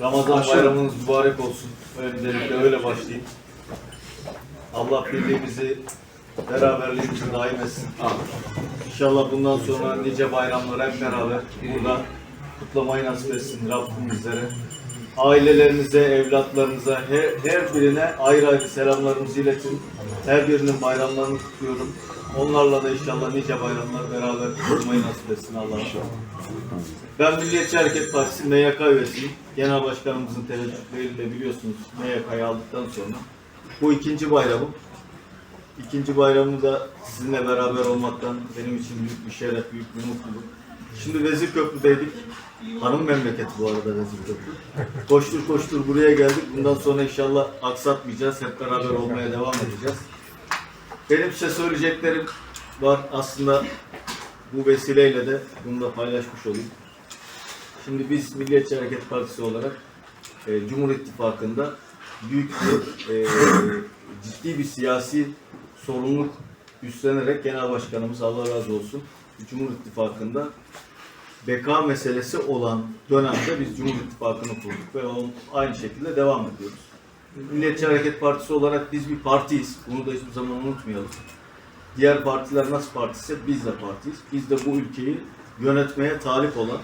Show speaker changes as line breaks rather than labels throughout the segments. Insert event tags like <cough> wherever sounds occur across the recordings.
Ramazan bayramınız mübarek olsun. Öncelikle öyle başlayayım. Allah birliğimizi, beraberliğimizi daim etsin. İnşallah bundan sonra nice bayramlar hep beraber burada kutlamayı nasip etsin Rabbim bizlere. Ailelerinize, evlatlarınıza, her, her birine ayrı ayrı selamlarımızı iletin. Her birinin bayramlarını kutluyorum. Onlarla da inşallah nice bayramlar beraber kutlamayı nasip etsin Allah'a. Ben Milliyetçi Hareket Partisi MYK üyesiyim. Genel Başkanımızın teveccühleriyle biliyorsunuz MYK'yı aldıktan sonra. Bu ikinci bayramım. İkinci bayramı da sizinle beraber olmaktan benim için büyük bir şeref, büyük bir mutluluk. Şimdi Vezirköprü'deydik. Hanım memleketi bu arada Vezirköprü. Koştur koştur buraya geldik. Bundan sonra inşallah aksatmayacağız. Hep beraber olmaya devam edeceğiz. Benim size söyleyeceklerim var. Aslında bu vesileyle de bunu da paylaşmış olayım. Şimdi biz Milliyetçi Hareket Partisi olarak e, Cumhur İttifakı'nda büyük bir, e, ciddi bir siyasi sorumluluk üstlenerek Genel Başkanımız Allah razı olsun Cumhur İttifakı'nda beka meselesi olan dönemde biz Cumhur İttifakı'nı kurduk ve aynı şekilde devam ediyoruz. Milliyetçi Hareket Partisi olarak biz bir partiyiz. Bunu da hiçbir zaman unutmayalım. Diğer partiler nasıl partiyse biz de partiyiz. Biz de bu ülkeyi yönetmeye talip olan,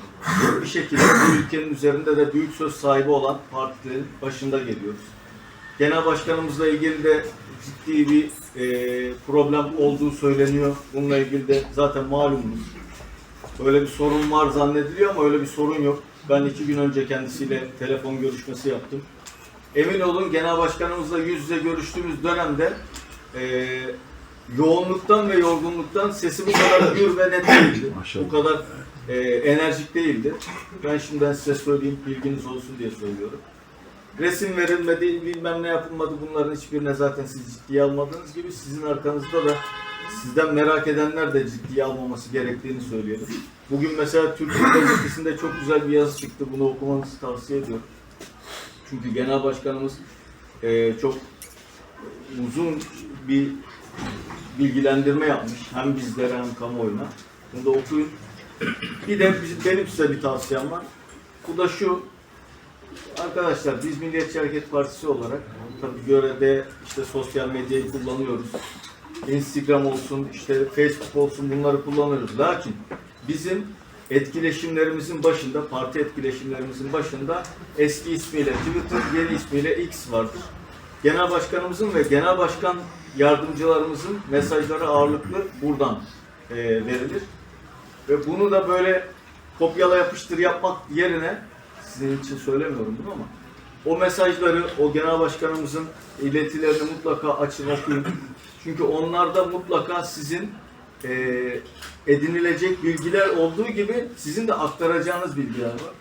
bir şekilde bu ülkenin üzerinde de büyük söz sahibi olan partilerin başında geliyoruz. Genel başkanımızla ilgili de ciddi bir e, problem olduğu söyleniyor. Bununla ilgili de zaten malumunuz. Öyle bir sorun var zannediliyor ama öyle bir sorun yok. Ben iki gün önce kendisiyle telefon görüşmesi yaptım. Emin olun genel başkanımızla yüz yüze görüştüğümüz dönemde e, yoğunluktan ve yorgunluktan sesi bu kadar gür ve net değildi.
Maşallah.
Bu kadar e, enerjik değildi. Ben şimdiden size söyleyeyim, bilginiz olsun diye söylüyorum. Resim verilmedi, bilmem ne yapılmadı bunların hiçbirine zaten siz ciddiye almadığınız gibi sizin arkanızda da sizden merak edenler de ciddiye almaması gerektiğini söylüyorum. Bugün mesela Türkiye Gazetesi'nde çok güzel bir yazı çıktı. Bunu okumanızı tavsiye ediyorum. Çünkü Genel Başkanımız e, çok uzun bir bilgilendirme yapmış. Hem bizlere hem kamuoyuna. Bunu da okuyun. Bir de benim size bir tavsiyem var. Bu da şu. Arkadaşlar biz Milliyetçi Hareket Partisi olarak tabii görevde işte sosyal medyayı kullanıyoruz. Instagram olsun, işte Facebook olsun bunları kullanıyoruz. Lakin bizim etkileşimlerimizin başında, parti etkileşimlerimizin başında eski ismiyle Twitter, yeni ismiyle X vardır. Genel başkanımızın ve genel başkan yardımcılarımızın mesajları ağırlıklı buradan e, verilir. Ve bunu da böyle kopyala yapıştır yapmak yerine sizin için söylemiyorum bunu ama o mesajları o genel başkanımızın iletilerini mutlaka açın okuyun. Çünkü onlarda mutlaka sizin eee, edinilecek bilgiler olduğu gibi sizin de aktaracağınız bilgiler var.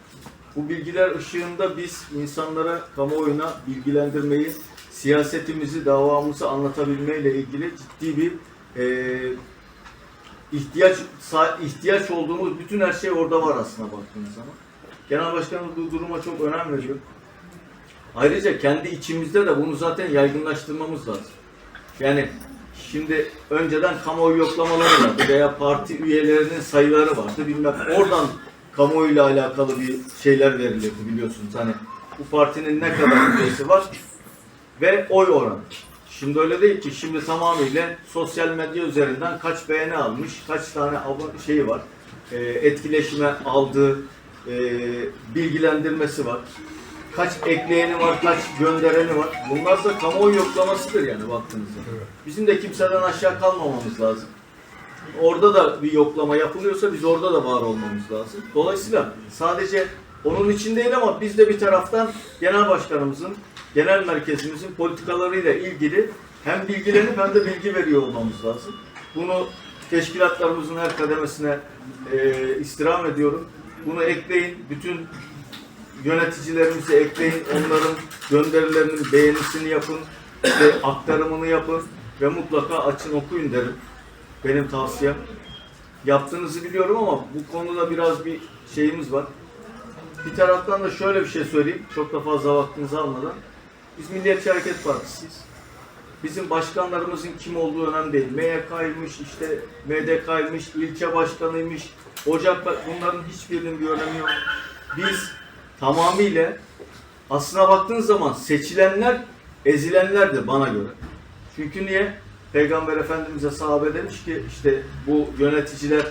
Bu bilgiler ışığında biz insanlara, kamuoyuna bilgilendirmeyi, siyasetimizi, davamızı anlatabilmeyle ilgili ciddi bir eee, ihtiyaç ihtiyaç olduğumuz bütün her şey orada var aslında baktığınız zaman. Genel Başkanımız bu duruma çok önem veriyor. Ayrıca kendi içimizde de bunu zaten yaygınlaştırmamız lazım. Yani şimdi önceden kamuoyu yoklamaları vardı veya parti üyelerinin sayıları vardı bilmem. Oradan kamuoyuyla alakalı bir şeyler verilirdi biliyorsunuz. Hani bu partinin ne kadar üyesi var ve oy oranı. Şimdi öyle değil ki. Şimdi tamamıyla sosyal medya üzerinden kaç beğeni almış, kaç tane abone şeyi var, e, etkileşime aldığı e, bilgilendirmesi var. Kaç ekleyeni var, kaç göndereni var. Bunlar da kamuoyu yoklamasıdır yani baktığınızda. Bizim de kimseden aşağı kalmamamız lazım. Orada da bir yoklama yapılıyorsa biz orada da var olmamız lazım. Dolayısıyla sadece onun için değil ama biz de bir taraftan genel başkanımızın, genel merkezimizin politikalarıyla ilgili hem bilgilenip hem de bilgi veriyor olmamız lazım. Bunu teşkilatlarımızın her kademesine e, istirham ediyorum. Bunu ekleyin. Bütün yöneticilerimizi ekleyin. Onların gönderilerinin beğenisini yapın. işte aktarımını yapın. Ve mutlaka açın okuyun derim. Benim tavsiyem. Yaptığınızı biliyorum ama bu konuda biraz bir şeyimiz var. Bir taraftan da şöyle bir şey söyleyeyim. Çok da fazla vaktinizi almadan. Biz Milliyetçi Hareket Partisi'yiz. Bizim başkanlarımızın kim olduğu önemli değil. MYK'ymış, işte MDK'ymış, ilçe başkanıymış, ocak bunların hiçbirinin bir önemi yok. Biz tamamıyla aslına baktığın zaman seçilenler ezilenlerdir bana göre. Çünkü niye? Peygamber Efendimiz'e sahabe demiş ki işte bu yöneticiler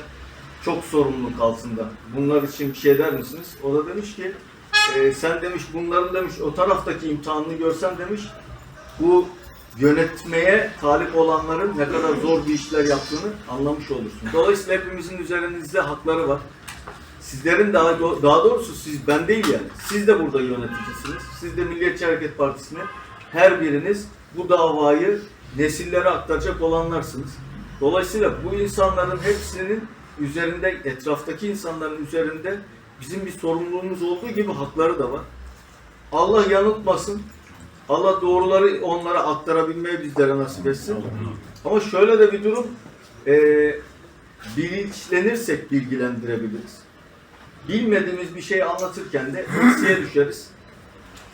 çok sorumluluk altında. Bunlar için bir şey der misiniz? O da demiş ki "E, sen demiş bunların demiş o taraftaki imtihanını görsen demiş bu yönetmeye talip olanların ne kadar zor bir işler yaptığını anlamış olursun. Dolayısıyla hepimizin üzerinizde hakları var. Sizlerin daha daha doğrusu siz ben değil yani. Siz de burada yöneticisiniz. Siz de Milliyetçi Hareket Partisi'ne her biriniz bu davayı nesillere aktaracak olanlarsınız. Dolayısıyla bu insanların hepsinin üzerinde, etraftaki insanların üzerinde bizim bir sorumluluğumuz olduğu gibi hakları da var. Allah yanıltmasın. Allah doğruları onlara aktarabilmeyi bizlere nasip etsin. Ama şöyle de bir durum, eee bilinçlenirsek bilgilendirebiliriz. Bilmediğimiz bir şey anlatırken de eksiye düşeriz.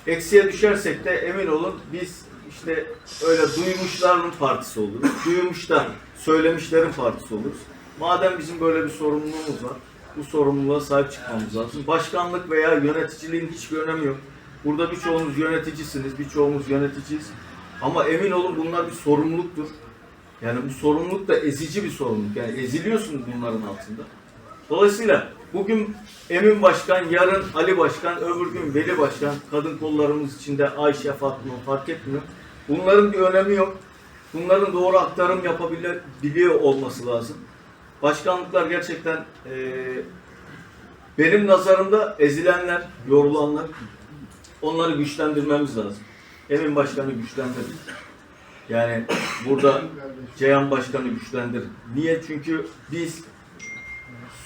Eksiye düşersek de emin olun biz işte öyle duymuşların partisi oluruz. Duymuşlar, söylemişlerin partisi oluruz. Madem bizim böyle bir sorumluluğumuz var, bu sorumluluğa sahip çıkmamız lazım. Başkanlık veya yöneticiliğin hiçbir önemi yok. Burada birçoğumuz yöneticisiniz, birçoğumuz yöneticiyiz. Ama emin olun bunlar bir sorumluluktur. Yani bu sorumluluk da ezici bir sorumluluk. Yani eziliyorsunuz bunların altında. Dolayısıyla bugün Emin Başkan, yarın Ali Başkan, öbür gün Veli Başkan, kadın kollarımız içinde Ayşe, Fatma fark etmiyor. Bunların bir önemi yok. Bunların doğru aktarım yapabiliyor olması lazım. Başkanlıklar gerçekten eee, benim nazarımda ezilenler, yorulanlar, onları güçlendirmemiz lazım. Emin Başkanı güçlendirin. Yani burada Ceyhan Başkanı güçlendirin. Niye? Çünkü biz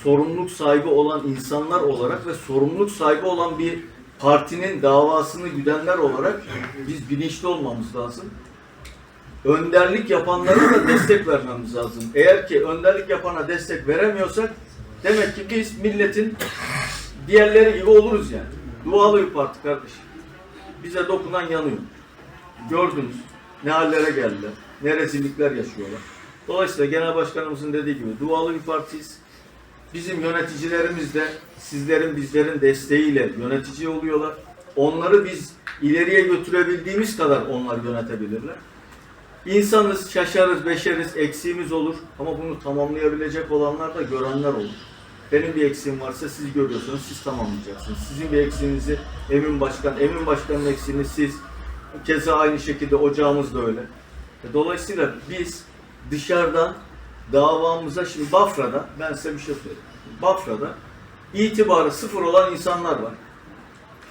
sorumluluk sahibi olan insanlar olarak ve sorumluluk sahibi olan bir partinin davasını güdenler olarak biz bilinçli olmamız lazım. Önderlik yapanlara da destek vermemiz lazım. Eğer ki önderlik yapana destek veremiyorsak demek ki biz milletin diğerleri gibi oluruz yani. Dualı bir parti kardeşim. Bize dokunan yanıyor. Gördünüz ne hallere geldiler, ne rezillikler yaşıyorlar. Dolayısıyla Genel Başkanımızın dediği gibi dualı bir partiyiz. Bizim yöneticilerimiz de sizlerin bizlerin desteğiyle yönetici oluyorlar. Onları biz ileriye götürebildiğimiz kadar onlar yönetebilirler. İnsanız, şaşarız, beşeriz, eksiğimiz olur ama bunu tamamlayabilecek olanlar da görenler olur. Benim bir eksiğim varsa siz görüyorsunuz, siz tamamlayacaksınız. Sizin bir eksiğinizi Emin Başkan, Emin Başkan'ın eksiğini siz, keza aynı şekilde ocağımız da öyle. Dolayısıyla biz dışarıdan davamıza şimdi Bafra'da ben size bir şey söyleyeyim. Bafra'da itibarı sıfır olan insanlar var.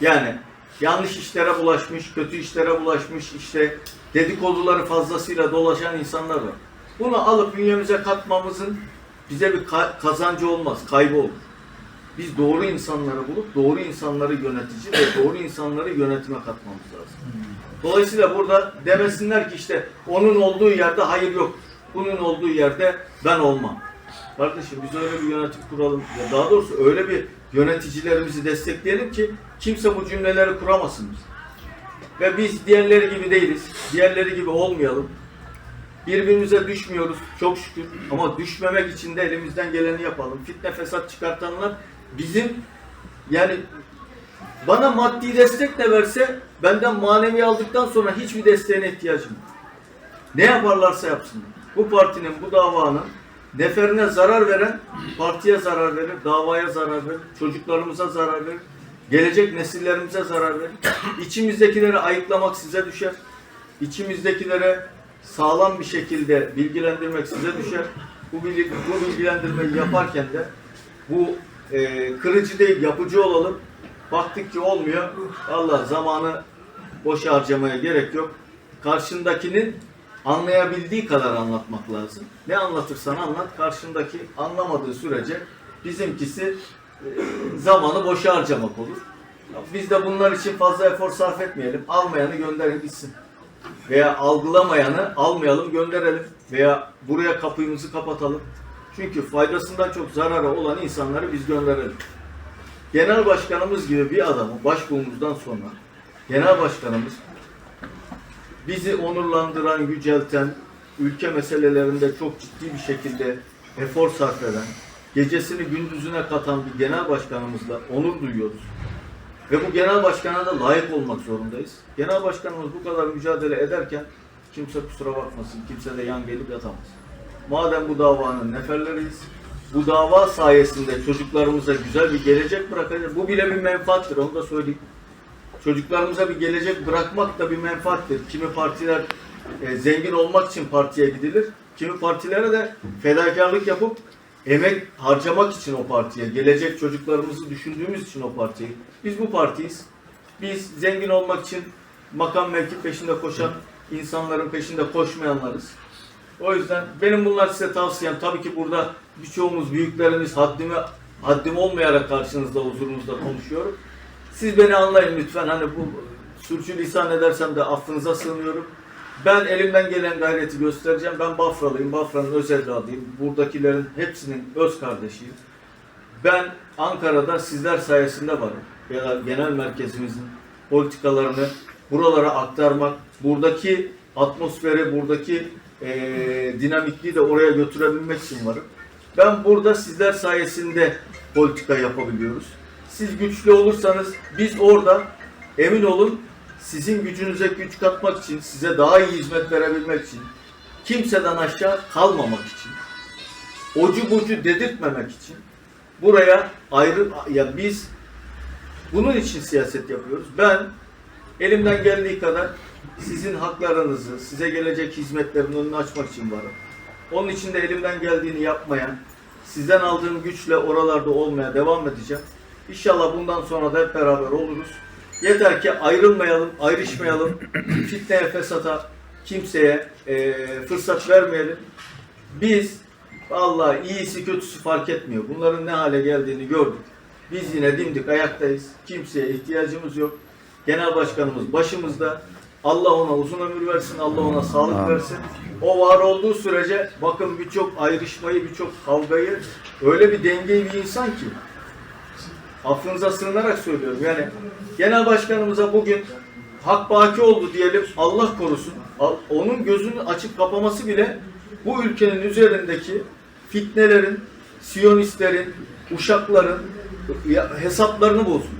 Yani yanlış işlere bulaşmış, kötü işlere bulaşmış, işte dedikoduları fazlasıyla dolaşan insanlar var. Bunu alıp bünyemize katmamızın bize bir ka- kazancı olmaz, kaybı olur. Biz doğru insanları bulup doğru insanları yönetici ve doğru insanları yönetime katmamız lazım. Dolayısıyla burada demesinler ki işte onun olduğu yerde hayır yok. Bunun olduğu yerde ben olmam. Kardeşim biz öyle bir yönetim kuralım. Ya daha doğrusu öyle bir yöneticilerimizi destekleyelim ki kimse bu cümleleri kuramasın biz. Ve biz diğerleri gibi değiliz. Diğerleri gibi olmayalım. Birbirimize düşmüyoruz çok şükür. Ama düşmemek için de elimizden geleni yapalım. Fitne fesat çıkartanlar bizim yani bana maddi destek de verse benden manevi aldıktan sonra hiçbir desteğine ihtiyacım yok. Ne yaparlarsa yapsınlar. Bu partinin, bu davanın neferine zarar veren partiye zarar verir, davaya zarar verir, çocuklarımıza zarar verir, gelecek nesillerimize zarar verir. İçimizdekileri ayıklamak size düşer. İçimizdekilere sağlam bir şekilde bilgilendirmek size düşer. Bu, bilgi, bu bilgilendirmeyi yaparken de bu e, kırıcı değil, yapıcı olalım. Baktık ki olmuyor. Allah zamanı boş harcamaya gerek yok. Karşındakinin anlayabildiği kadar anlatmak lazım. Ne anlatırsan anlat, karşındaki anlamadığı sürece bizimkisi e, zamanı boşa harcamak olur. Biz de bunlar için fazla efor sarf etmeyelim. Almayanı gönderin gitsin. Veya algılamayanı almayalım gönderelim. Veya buraya kapımızı kapatalım. Çünkü faydasından çok zararı olan insanları biz gönderelim. Genel başkanımız gibi bir adamı başbuğumuzdan sonra genel başkanımız bizi onurlandıran, yücelten, ülke meselelerinde çok ciddi bir şekilde efor sarf eden, gecesini gündüzüne katan bir genel başkanımızla onur duyuyoruz. Ve bu genel başkana da layık olmak zorundayız. Genel başkanımız bu kadar mücadele ederken kimse kusura bakmasın, kimse de yan gelip yatamaz. Madem bu davanın neferleriyiz, bu dava sayesinde çocuklarımıza güzel bir gelecek bırakacağız. Bu bile bir menfaattir, onu da söyleyeyim. Çocuklarımıza bir gelecek bırakmak da bir menfaattir. Kimi partiler e, zengin olmak için partiye gidilir. Kimi partilere de fedakarlık yapıp emek harcamak için o partiye, gelecek çocuklarımızı düşündüğümüz için o partiye. Biz bu partiyiz. Biz zengin olmak için makam mevki peşinde koşan insanların peşinde koşmayanlarız. O yüzden benim bunlar size tavsiyem. Tabii ki burada birçoğumuz, büyüklerimiz haddimi haddim olmayarak karşınızda, huzurunuzda konuşuyorum. Siz beni anlayın lütfen. Hani bu sürçülisan edersem de affınıza sığınıyorum. Ben elimden gelen gayreti göstereceğim. Ben Bafralıyım. Bafra'nın öz evladıyım. Buradakilerin hepsinin öz kardeşiyim. Ben Ankara'da sizler sayesinde varım. Ya genel merkezimizin politikalarını buralara aktarmak, buradaki atmosferi, buradaki eee dinamikliği de oraya götürebilmek için varım. Ben burada sizler sayesinde politika yapabiliyoruz. Siz güçlü olursanız biz orada emin olun sizin gücünüze güç katmak için, size daha iyi hizmet verebilmek için, kimseden aşağı kalmamak için, ocu bucu dedirtmemek için buraya ayrı ya biz bunun için siyaset yapıyoruz. Ben elimden geldiği kadar sizin haklarınızı, size gelecek hizmetlerin önünü açmak için varım. Onun için de elimden geldiğini yapmaya, sizden aldığım güçle oralarda olmaya devam edeceğim. İnşallah bundan sonra da hep beraber oluruz. Yeter ki ayrılmayalım, ayrışmayalım. <clears throat> Fitneye, fesata kimseye eee, fırsat vermeyelim. Biz vallahi iyisi kötüsü fark etmiyor. Bunların ne hale geldiğini gördük. Biz yine dimdik ayaktayız. Kimseye ihtiyacımız yok. Genel başkanımız başımızda. Allah ona uzun ömür versin, Allah ona sağlık versin. O var olduğu sürece bakın birçok ayrışmayı, birçok kavgayı öyle bir dengeli bir insan ki affınıza sığınarak söylüyorum. Yani genel başkanımıza bugün hak baki oldu diyelim Allah korusun. Onun gözünü açıp kapaması bile bu ülkenin üzerindeki fitnelerin, siyonistlerin, uşakların hesaplarını bozuyor.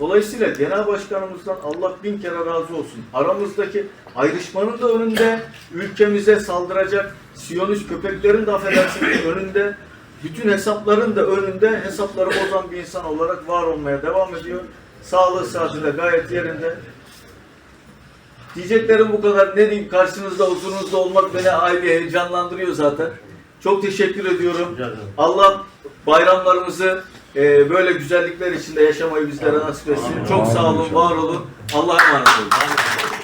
Dolayısıyla genel başkanımızdan Allah bin kere razı olsun. Aramızdaki ayrışmanın da önünde, ülkemize saldıracak siyonist köpeklerin de affedersiniz önünde, bütün hesapların da önünde hesapları bozan bir insan olarak var olmaya devam ediyor. Sağlığı saati de gayet yerinde. Diyeceklerim bu kadar. Ne diyeyim karşınızda, huzurunuzda olmak beni ayrı heyecanlandırıyor zaten. Çok teşekkür ediyorum. Allah bayramlarımızı e, böyle güzellikler içinde yaşamayı bizlere nasip etsin. Çok sağ olun, var olun. Allah'a emanet olun.